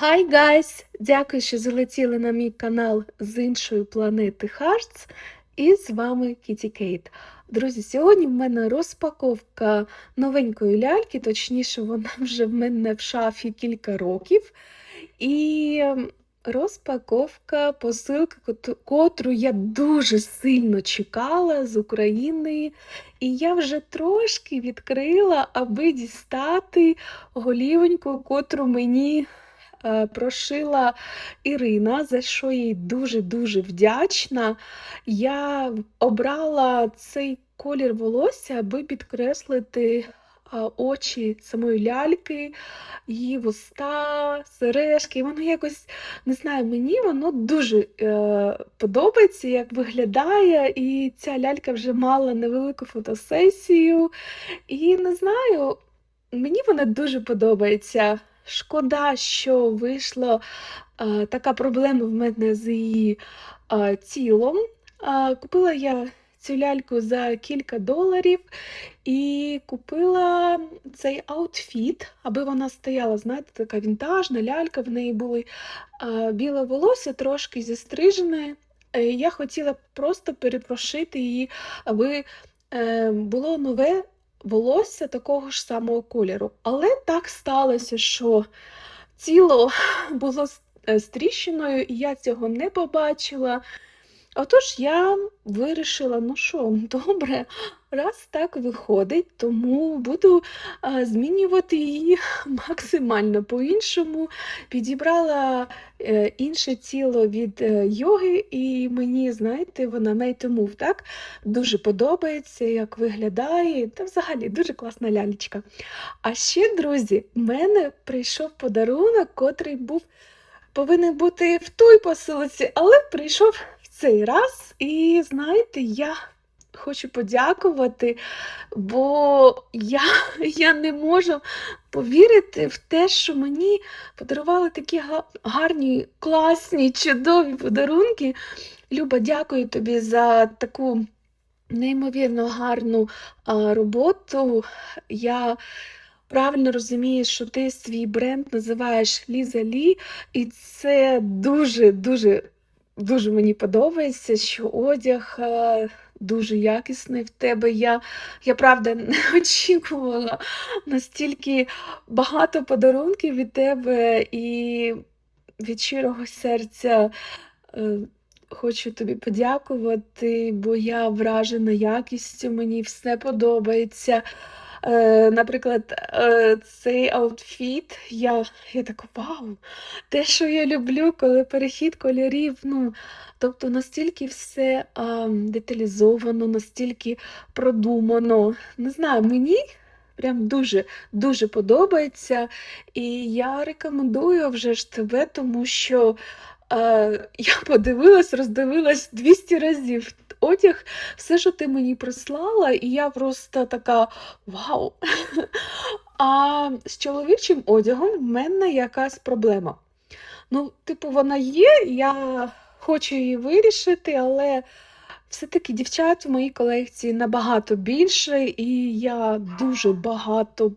Hi guys! Дякую, що залетіли на мій канал з іншої планети Hearts. І з вами Кіті Кейт. Друзі, сьогодні в мене розпаковка новенької ляльки, точніше, вона вже в мене в шафі кілька років. І ем, розпаковка посилки, котру я дуже сильно чекала з України. І я вже трошки відкрила, аби дістати голівоньку, котру мені прошила Ірина, за що їй дуже-дуже вдячна. Я обрала цей колір волосся, аби підкреслити очі самої ляльки, її вуста, сережки. Воно якось, не знаю, мені воно дуже е, подобається, як виглядає. І ця лялька вже мала невелику фотосесію. І не знаю, мені вона дуже подобається. Шкода, що вийшла а, така проблема в мене з її а, тілом. А, купила я цю ляльку за кілька доларів і купила цей аутфіт, аби вона стояла, знаєте, така вінтажна лялька, в неї були а, біле волосся, трошки зістрижене. Е, Я хотіла просто перепрошити її, аби е, було нове волосся такого ж самого кольору. Але так сталося, що тіло було е, з тріщиною, і я цього не побачила. Отож, я вирішила, ну що, добре, раз так виходить, тому буду змінювати її максимально по-іншому. Підібрала е, інше тіло від е, йоги, і мені, знаєте, вона Made так? Дуже подобається, як виглядає. Та взагалі дуже класна лялечка. А ще, друзі, в мене прийшов подарунок, котрий був повинен бути в той посилці, але прийшов цей раз. І знаєте, я хочу подякувати, бо я, я не можу повірити в те, що мені подарували такі гарні, класні, чудові подарунки. Люба, дякую тобі за таку неймовірно гарну а, роботу. Я правильно розумію, що ти свій бренд називаєш Ліза Лі, і це дуже, дуже, мені подобається, що одяг е, дуже якісний в тебе. Я, я правда не очікувала настільки багато подарунків від тебе і від щирого серця. е, Хочу тобі подякувати, бо я вражена якістю, мені все подобається. Е, наприклад, е, цей аутфіт, я, я така вау, те, що я люблю, коли перехід кольорів, ну, тобто настільки все а, деталізовано, настільки продумано. Не знаю, мені прям дуже, дуже подобається. І я рекомендую вже ж тебе, тому що е, я подивилась, роздивилась 200 разів одяг, все, що ти мені прислала, і я просто така вау. А з чоловічим одягом в мене якась проблема. Ну, типу, вона є, я хочу її вирішити, але все-таки дівчат в моїй колекції набагато більше, і я дуже багато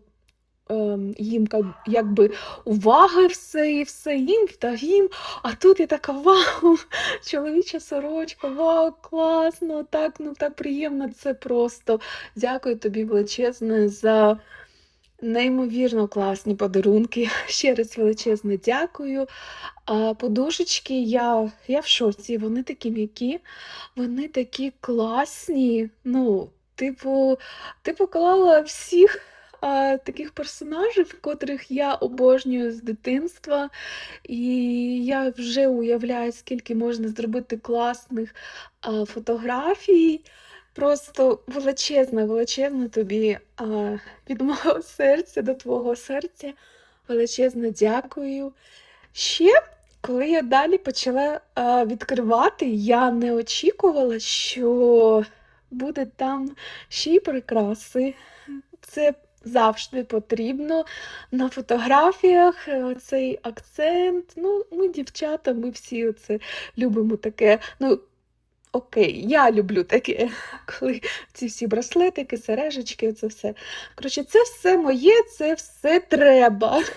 їм якби уваги все і все їм та їм. А тут я така вау, чоловіча сорочка, вау, класно, так, ну так приємно. Це просто. Дякую тобі величезне за неймовірно класні подарунки. Ще раз величезне дякую. А подушечки я, я в шоці, вони такі м'які, вони такі класні. Ну, типу, ти поклала всіх а, таких персонажів, котрих я обожнюю з дитинства. І я вже уявляю, скільки можна зробити класних а, фотографій. Просто величезне, величезне тобі а, від мого серця до твого серця. Величезне дякую. Ще, коли я далі почала а, відкривати, я не очікувала, що буде там ще й прикраси. Це завжди потрібно на фотографіях е, цей акцент. Ну, ми, дівчата, ми всі це любимо таке. Ну, окей, я люблю таке, коли ці всі браслетики, сережечки, це все. Коротше, це все моє, це все треба.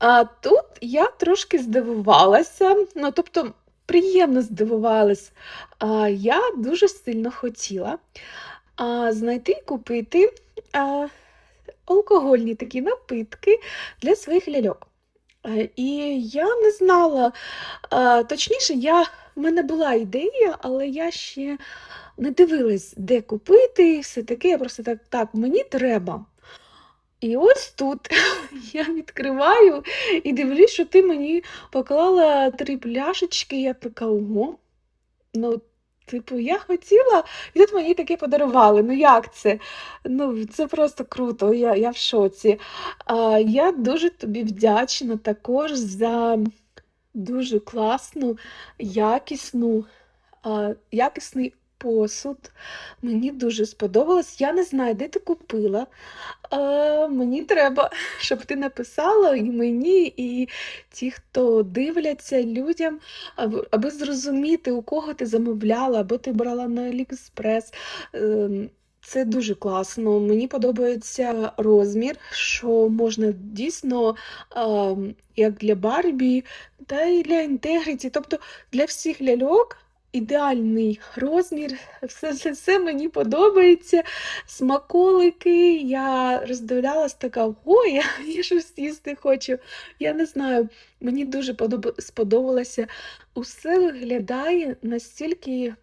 А тут я трошки здивувалася, ну, тобто приємно здивувалась. А, я дуже сильно хотіла а, знайти і купити а, алкогольні такі напитки для своїх ляльок. Е, І я не знала, точніше, я, в мене була ідея, але я ще не дивилась, де купити, і все таке. Я просто так, так, мені треба. І ось тут я відкриваю і дивлюсь, що ти мені поклала три пляшечки. Я така, ого. Ну, типу, я хотіла, і тут мені таке подарували. Ну як це? Ну, це просто круто, я, я в шоці. А, я дуже тобі вдячна також за дуже класну, якісну, а, якісний посуд. Мені дуже сподобалось. Я не знаю, де ти купила. А, мені треба, щоб ти написала і мені, і ті, хто дивляться людям, аби, зрозуміти, у кого ти замовляла, або ти брала на AliExpress. Ем, Це дуже класно. Мені подобається розмір, що можна дійсно, як для Барбі, та й для Інтегріті, тобто для всіх ляльок. Ідеальний розмір, все, все, все мені подобається. Смаколики, я роздивлялась така, ой, я, я щось їсти хочу. Я не знаю, мені дуже подоб- сподобалося. Усе виглядає настільки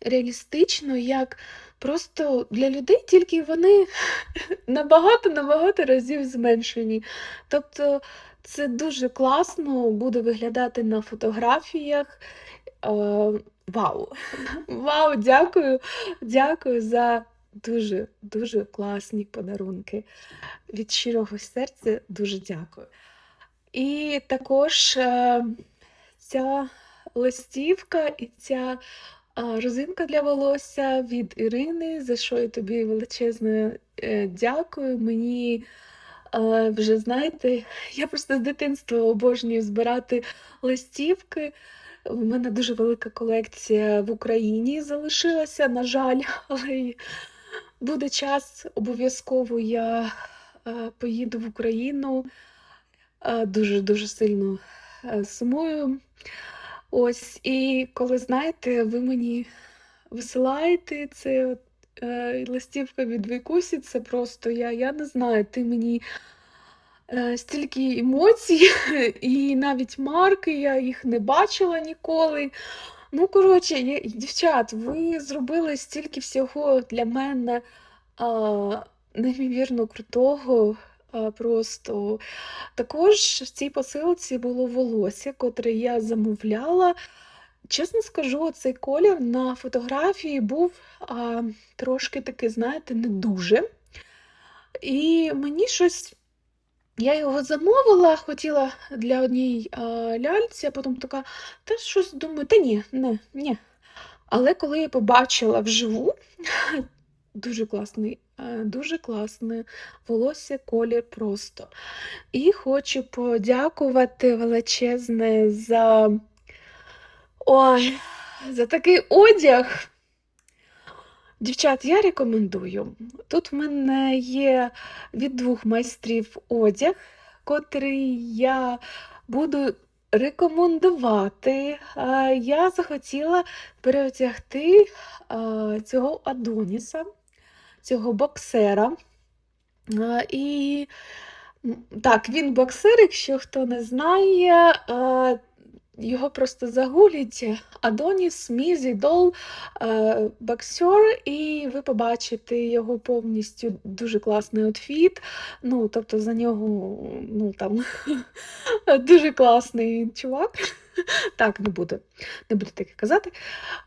реалістично, як просто для людей, тільки вони набагато-набагато разів зменшені. Тобто це дуже класно буде виглядати на фотографіях. Е, Вау! Вау, дякую, дякую за дуже, дуже класні подарунки. Від щирого серця дуже дякую. І також е, ця листівка і ця розинка для волосся від Ірини, за що я тобі величезне е, дякую. Мені е, вже знаєте, я просто з дитинства обожнюю збирати листівки. У мене дуже велика колекція в Україні залишилася, на жаль, але буде час, обов'язково я е, поїду в Україну. Дуже-дуже сильно сумую. Ось, і коли знаєте, ви мені висилаєте це е, листівка від Вікусі, це просто я, я не знаю, ти мені е, стільки емоцій, і навіть марки, я їх не бачила ніколи. Ну, коротше, я- дівчат, ви зробили стільки всього для мене а, неймовірно крутого. Просто також в цій посилці було волосся, котре я замовляла. Чесно скажу, цей колір на фотографії був а, трошки такий, знаєте, не дуже. І мені щось. Я його замовила, хотіла для однієї ляльці, а потім така, та щось думаю, та ні, не, ні. Але коли я побачила вживу, дуже класний, дуже класне волосся, колір просто. І хочу подякувати величезне за, ой, за такий одяг. Дівчат, я рекомендую. Тут в мене є від двох майстрів одяг, котрий я буду рекомендувати. Я захотіла переодягти цього Адоніса, цього боксера. І так, він боксер, якщо хто не знає, його просто загугліть Адоніс, Мізі, Дол, е, боксер, і ви побачите його повністю дуже класний outfit. Ну, тобто за нього ну, там, дуже класний чувак. Так, не буду, не буду таке казати.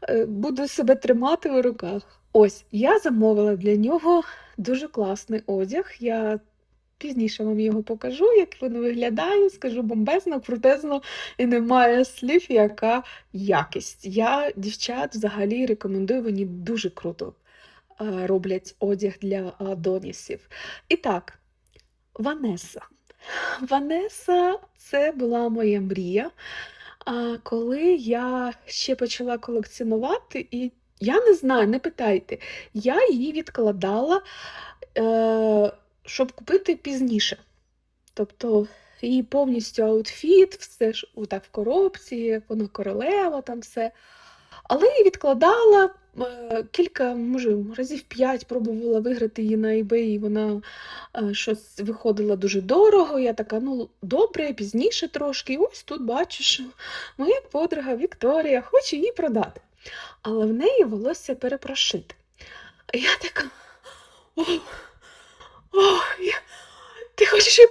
Е, Буду себе тримати в руках. Ось, я замовила для нього дуже класний одяг. Я пізніше вам його покажу, як він виглядає, скажу бомбезно, крутезно і немає слів, яка якість. Я дівчат взагалі рекомендую, вони дуже круто роблять одяг для Адонісів. І так, Ванеса. Ванеса це була моя мрія. А коли я ще почала колекціонувати, і я не знаю, не питайте, я її відкладала, е, щоб купити пізніше. Тобто її повністю аутфіт, все ж в коробці, вона королева, там все. Але її відкладала е, кілька, може, разів п'ять пробувала виграти її на eBay, і вона е, щось виходила дуже дорого. Я така, ну добре, пізніше трошки. І ось тут бачу, моя подруга Вікторія хоче її продати. Але в неї волосся перепрошити. А я така. Ох, я... Ти хочеш її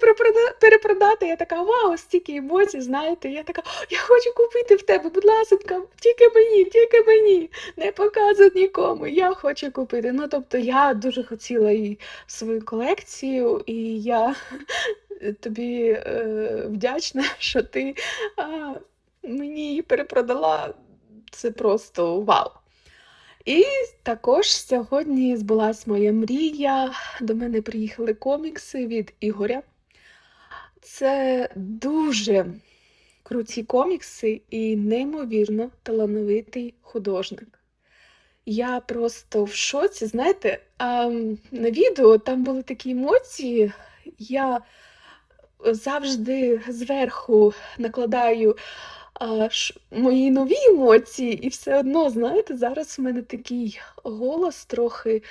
перепродати? Я така, вау, стільки емоцій, знаєте. Я така, я хочу купити в тебе, будь ласка, тільки мені, тільки мені, не показуй нікому. Я хочу купити. Ну, тобто, я дуже хотіла її свою колекцію, і я тобі е, вдячна, що ти а, мені її перепродала. Це просто вау. І також сьогодні збулась моя мрія. До мене приїхали комікси від Ігоря. Це дуже круті комікси і неймовірно талановитий художник. Я просто в шоці, знаєте, на відео там були такі емоції. Я завжди зверху накладаю а, ш- мої нові емоції, і все одно, знаєте, зараз в мене такий голос трохи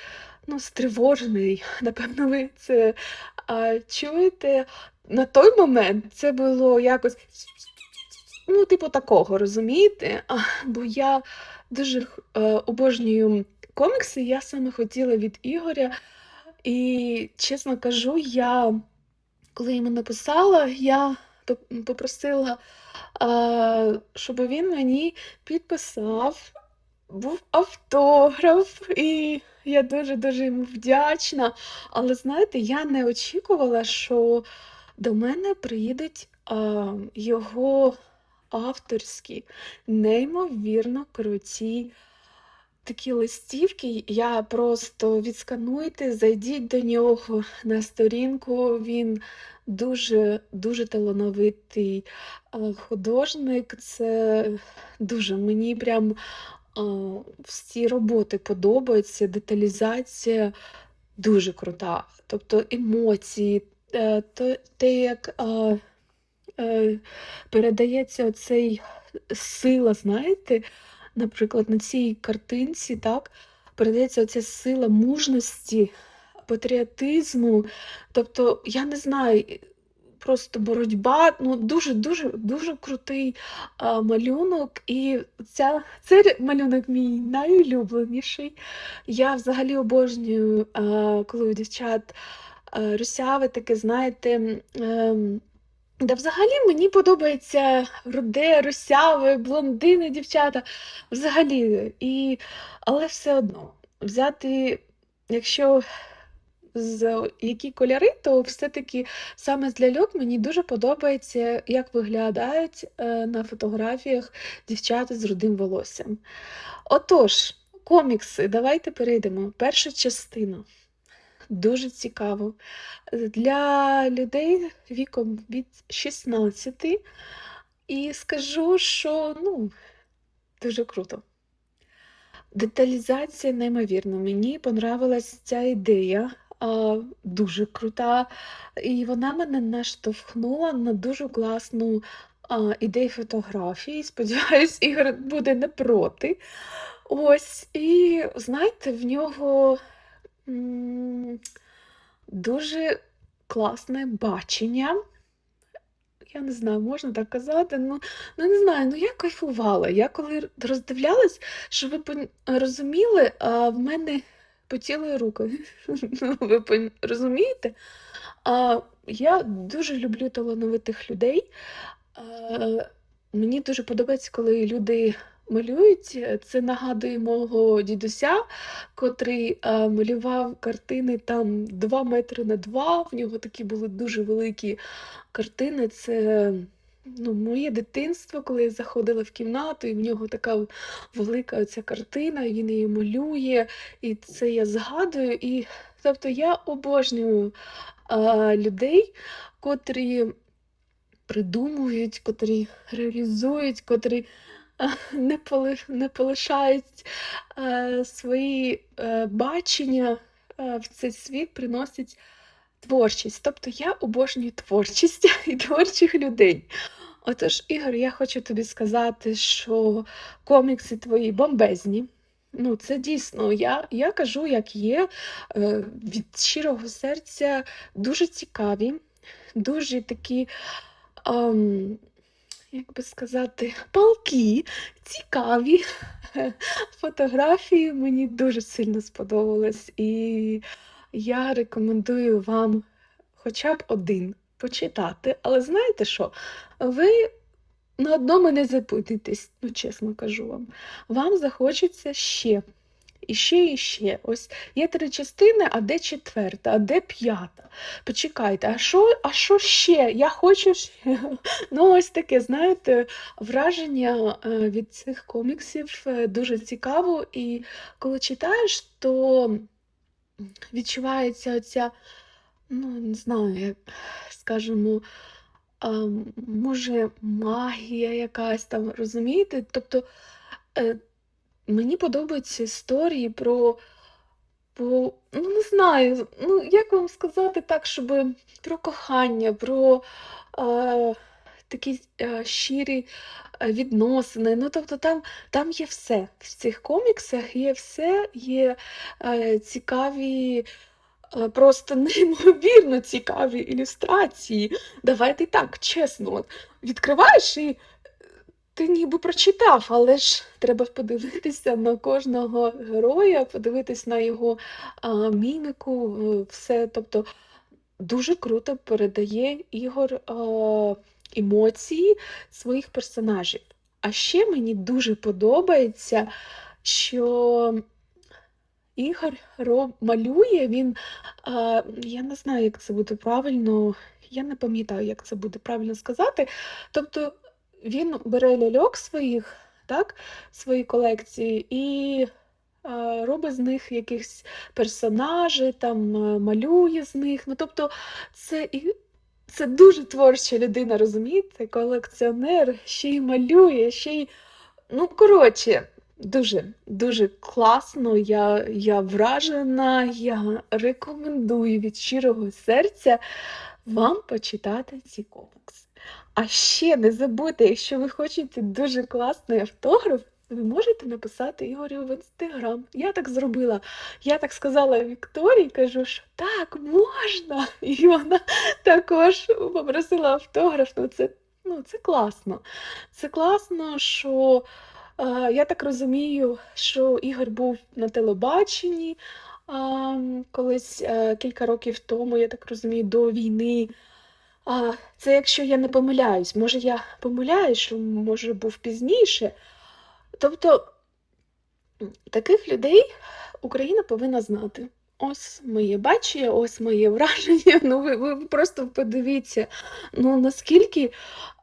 ну, стривожений. Напевно, ви це а, чуєте. На той момент це було якось, ну, типу такого, розумієте? А, бо я дуже е, обожнюю комікси, я саме хотіла від Ігоря. І чесно кажу, я коли йому написала, я попросила, щоб він мені підписав, був автограф, і я дуже-дуже йому вдячна. Але знаєте, я не очікувала, що до мене приїдуть його авторські, неймовірно круті такі листівки. Я просто відскануйте, зайдіть до нього на сторінку. Він дуже дуже талановитий художник. Це дуже мені прям всі роботи подобаються, деталізація дуже крута. Тобто емоції, е, те, як е, передається оцей сила, знаєте, наприклад, на цій картинці, так, передається оця сила мужності, патріотизму. Тобто, я не знаю, просто боротьба, ну дуже дуже крутий а, малюнок. І ця, цей малюнок мій найулюбленіший. Я взагалі обожнюю, а, коли у дівчат русяве таке, знаєте. Да, взагалі мені подобається руде, русяве, блондини, дівчата. Взагалі. І... Але все одно взяти, якщо з які кольори, то все-таки саме з ляльок мені дуже подобається, як виглядають е, на фотографіях дівчата з рудим волоссям. Отож, комікси, давайте перейдемо. Перша частина. Дуже цікаво. Для людей віком від 16. І скажу, що ну, дуже круто. Деталізація неймовірна. Мені понравилась ця ідея, дуже крута. І вона мене наштовхнула на дуже класну ідею фотографії. Сподіваюсь, Ігор буде не проти. Ось, і знаєте, в нього дуже класне бачення. Я не знаю, можна так казати. Ну, ну не знаю, ну я кайфувала. Я коли роздивлялась, що ви розуміли, а в мене потіли руки. Ну, ви розумієте? А, я дуже люблю талановитих людей. Мені дуже подобається, коли люди малюють. Це нагадує мого дідуся, котрий а, малював картини там 2 метри на 2. В нього такі були дуже великі картини. Це ну, моє дитинство, коли я заходила в кімнату, і в нього така велика оця картина, він її малює, і це я згадую. І тобто я обожнюю а, людей, котрі придумують, котрі реалізують, котрі не, не полишають а, свої е, бачення в цей світ, приносять творчість. Тобто я обожнюю творчість і творчих людей. Отож, Ігор, я хочу тобі сказати, що комікси твої бомбезні. Ну, це дійсно, я, я кажу, як є, е, від щирого серця дуже цікаві, дуже такі, ам, як би сказати, палкі, цікаві. Фотографії мені дуже сильно сподобалось, і я рекомендую вам хоча б один почитати. Але знаєте що? Ви на одному не запитуйтесь, ну чесно кажу вам. Вам захочеться ще. І ще, і ще. Ось є три частини, а де четверта, а де п'ята? Почекайте, а що, а що ще? Я хочу ще. Ну, ось таке, знаєте, враження е, від цих коміксів е, дуже цікаво, і коли читаєш, то відчувається оця, ну, не знаю, як скажімо, а, може, магія якась там, розумієте? Тобто е, мені подобаються історії про, про, ну не знаю, ну як вам сказати так, щоб про кохання, про е, такі е, щирі відносини. Ну, тобто там, там є все. В цих коміксах є все, є е, цікаві. Просто неймовірно цікаві ілюстрації. Давайте так, чесно, відкриваєш і ти ніби прочитав, але ж треба подивитися на кожного героя, подивитись на його а, міміку, е, все. Тобто дуже круто передає Ігор а, емоції своїх персонажів. А ще мені дуже подобається, що Ігор роб- малює, він, а, я не знаю, як це буде правильно, я не пам'ятаю, як це буде правильно сказати. Тобто він бере ляльок своїх, так, свої колекції і а, робить з них якихось персонажей, там малює з них. Ну, тобто, це і. Це дуже творча людина, розумієте? Колекціонер ще й малює, ще й. Ну, коротше, дуже, дуже класно. Я, я вражена, я рекомендую від щирого серця вам почитати ці комікси. А ще не забудьте, якщо ви хочете дуже класний автограф, ви можете написати Ігорю в інстаграм. Я так зробила. Я так сказала Вікторії, кажу, що так, можна. І вона також попросила автограф. Ну, це, ну, це класно. Це класно, що е, я так розумію, що Ігор був на телебаченні колись е, кілька років тому, я так розумію, до війни. А, це якщо я не помиляюсь, може я помиляюсь, що може був пізніше. Тобто таких людей Україна повинна знати. Ось моє бачення, ось моє враження. Ну, ви, ви просто подивіться, ну наскільки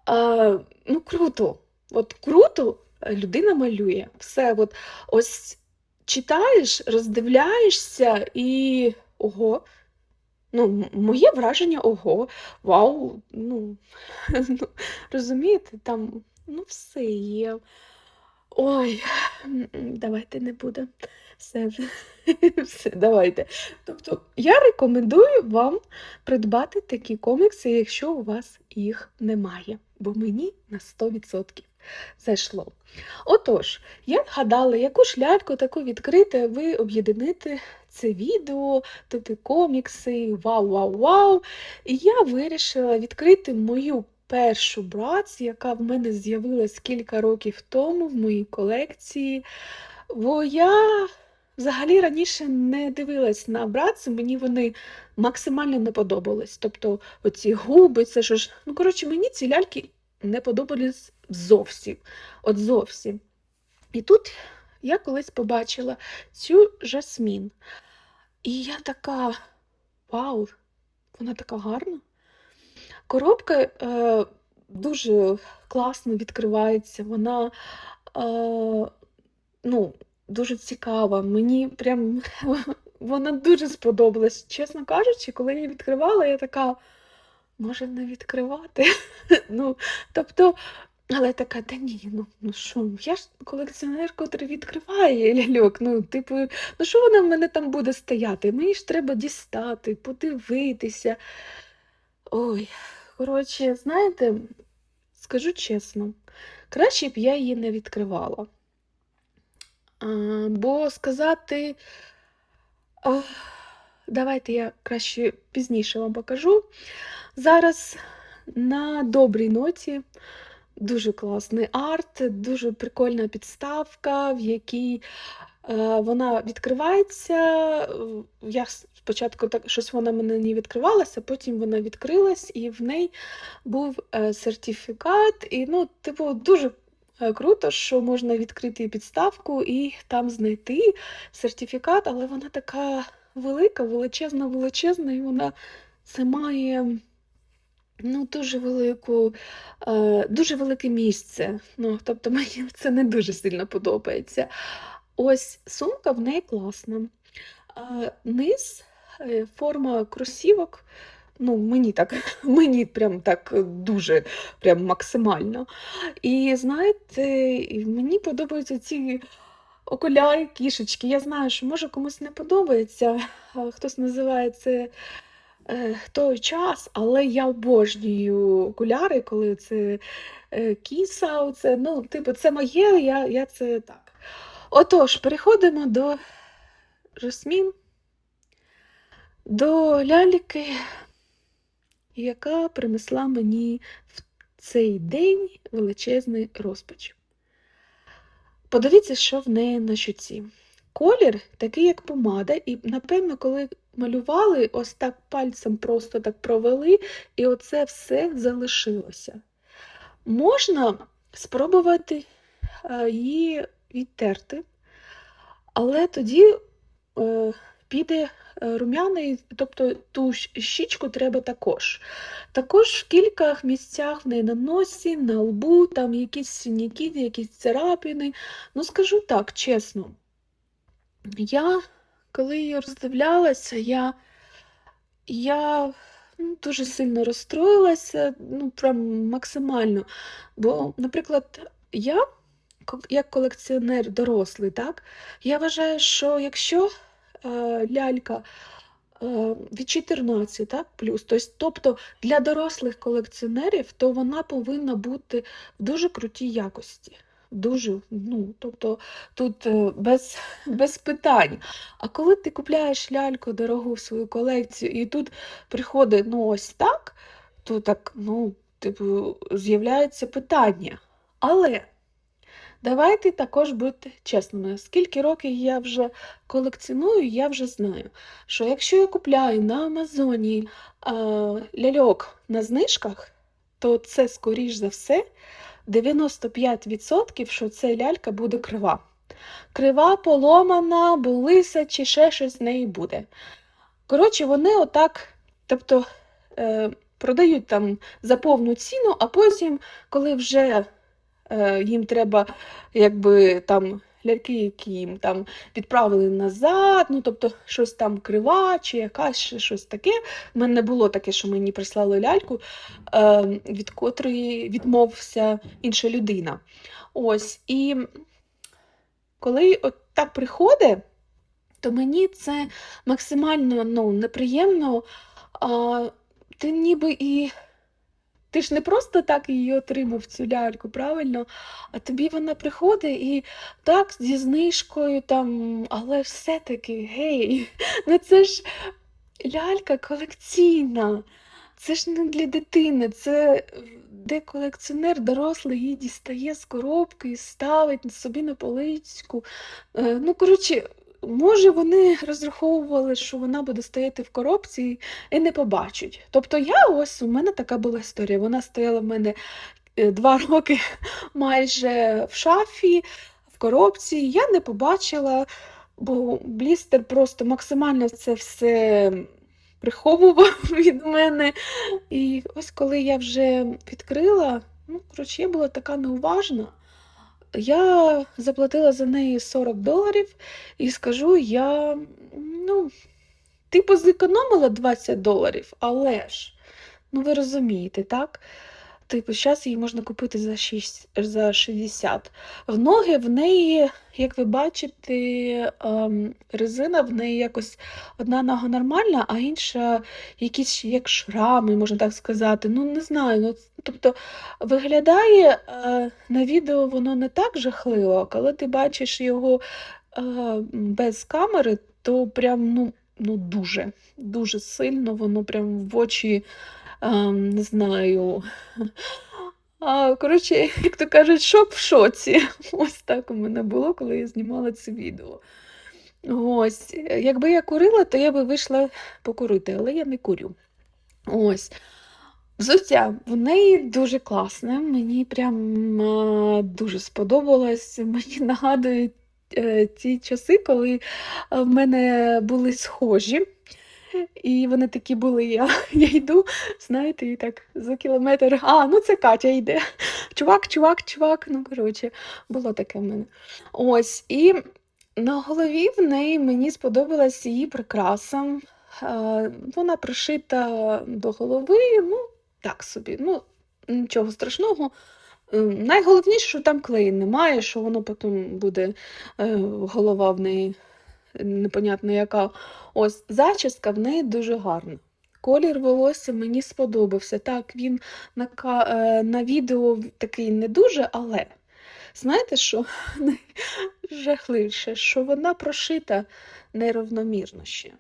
а, ну, круто. От круто людина малює. Все, от ось читаєш, роздивляєшся і ого. Ну, моє враження, ого, вау, ну, ну, розумієте, там ну, все є. Ой, давайте не буде. Все, все, давайте. Тобто, я рекомендую вам придбати такі комікси, якщо у вас їх немає, бо мені на 100% зайшло. Отож, я гадала, яку ж ляльку таку відкрити, ви об'єднаните це відео, тобто комікси, вау, вау, вау. І я вирішила відкрити мою першу братс, яка в мене з'явилась кілька років тому в моїй колекції. Бо я взагалі раніше не дивилась на братси, мені вони максимально не подобались. Тобто оці губи, це ж. Ну, коротше, мені ці ляльки не подобались зовсім. От зовсім. І тут я колись побачила цю жасмін. І я така, вау, вона така гарна. Коробка е, дуже класно відкривається, вона е, ну, дуже цікава. Мені прям вона дуже сподобалась. Чесно кажучи, коли я її відкривала, я така, може не відкривати. Ну, тобто, Але така, та ні, ну, ну що, я ж колекціонер, котрий відкриває ляльок. Ну, типу, ну що вона в мене там буде стояти? Мені ж треба дістати, подивитися. Ой, коротше, знаєте, скажу чесно, краще б я її не відкривала. А, бо сказати, а, давайте я краще пізніше вам покажу. Зараз на добрій ноті. Дуже класний арт, дуже прикольна підставка, в якій е, вона відкривається. Я спочатку так щось вона мене не відкривалася, потім вона відкрилась, і в неї був е, сертифікат. І, ну, типу, дуже е, круто, що можна відкрити підставку і там знайти сертифікат, але вона така велика, величезна, величезна, і вона це має. Ну, дуже велику, е, дуже велике місце. Ну, тобто мені це не дуже сильно подобається. Ось сумка в неї класна. Е, низ, е, форма кросівок, ну, мені так, мені прям так дуже прям максимально. І знаєте, мені подобаються ці окуляри, кішечки. Я знаю, що може комусь не подобається, хтось називає це е, той час, але я обожнюю окуляри, коли це е, кіса, оце, ну, типу, це моє, я, я це так. Отож, переходимо до Жасмін, до ляльки, яка принесла мені в цей день величезний розпач. Подивіться, що в неї на щуці. Колір такий, як помада, і, напевно, коли малювали, ось так пальцем просто так провели, і оце все залишилося. Можна спробувати е, її відтерти, але тоді е, піде е, рум'яний, тобто ту щічку треба також. Також в кілька місцях в неї на носі, на лбу, там якісь синяки, якісь царапини. Ну, скажу так, чесно, я, коли її роздивлялася, я, я ну, дуже сильно розстроїлася, ну, прям максимально. Бо, наприклад, я, як колекціонер дорослий, так, я вважаю, що якщо лялька е, від 14 так, плюс, тобто для дорослих колекціонерів, то вона повинна бути в дуже крутій якості. Дуже, ну, тобто тут е, без, без питань. А коли ти купляєш ляльку дорогу в свою колекцію, і тут приходить ну, ось так, то так, ну, типу, з'являється питання. Але давайте також бути чесними. Скільки років я вже колекціоную, я вже знаю, що якщо я купляю на Амазоні а, ляльок на знижках, то це, скоріш за все, 95%, що ця лялька буде крива. Крива, поломана, бо лиса чи ще щось з неї буде. Коротше, вони отак, тобто, е, продають там за повну ціну, а потім, коли вже їм треба, якби там ляльки, які їм там відправили назад, ну тобто щось там крива чи якась щось таке. У мене не було таке, що мені прислали ляльку, е, від котрої відмовився інша людина. Ось, і коли от так приходить, то мені це максимально ну, неприємно. А, ти ніби і. Ти ж не просто так її отримав, цю ляльку, правильно? А тобі вона приходить і так, зі знижкою, там, але все-таки, гей, ну це ж лялька колекційна. Це ж не для дитини, це де колекціонер дорослий її дістає з коробки і ставить собі на поличку. Е, Ну, коротше, може, вони розраховували, що вона буде стояти в коробці і не побачать. Тобто я ось у мене така була історія. Вона стояла в мене е, два роки майже в шафі, в коробці. Я не побачила, бо блістер просто максимально це все приховував від мене. І ось коли я вже відкрила, ну, коротше, я була така неуважна. Я заплатила за неї 40 доларів і скажу, я, ну, типу, зекономила 20 доларів, але ж, ну ви розумієте, так? Типу, зараз її можна купити за 6, за 60. В ноги в неї, як ви бачите, ем, резина в неї якось одна нога нормальна, а інша якісь як шрами, можна так сказати. Ну, не знаю. Ну, тобто виглядає е, на відео воно не так жахливо, коли ти бачиш його е, без камери, то прям ну, ну дуже, дуже сильно воно прям в очі. Не знаю. Коротше, як то кажуть, шок в шоці. Ось так у мене було, коли я знімала це відео. Ось, якби я курила, то я би вийшла покурити, але я не курю. Ось. Взуття в неї дуже класне, мені прям дуже сподобалось. Мені нагадує е, ті часи, коли в мене були схожі. І вони такі були, я, я йду, знаєте, і так за кілометр. А, ну це Катя йде. Чувак, чувак, чувак. Ну, коротше, було таке в мене. Ось, і на голові в неї мені сподобалась її прикраса. Е, Вона пришита до голови, ну, так собі, ну, нічого страшного. Е, Найголовніше, що там клеї немає, що воно потім буде е, голова в неї непонятно яка. Ось зачіска в неї дуже гарна. Колір волосся мені сподобався. Так, він на, е, на відео такий не дуже, але знаєте, що найжахливіше, що вона прошита нерівномірно ще.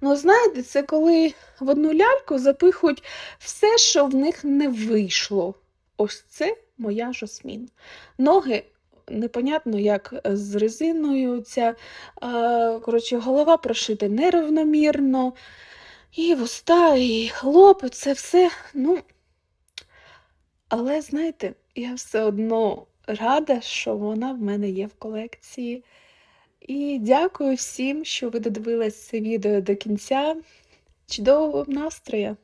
Ну, знаєте, це коли в одну ляльку запихують все, що в них не вийшло. Ось це моя жасмін. Ноги непонятно, як е, з резиною ця, коротше, голова прошита нерівномірно, і вуста, і хлопець, це все. Ну, але знаєте, я все одно рада, що вона в мене є в колекції. І дякую всім, що ви додивились це відео до кінця. Чудового настрою!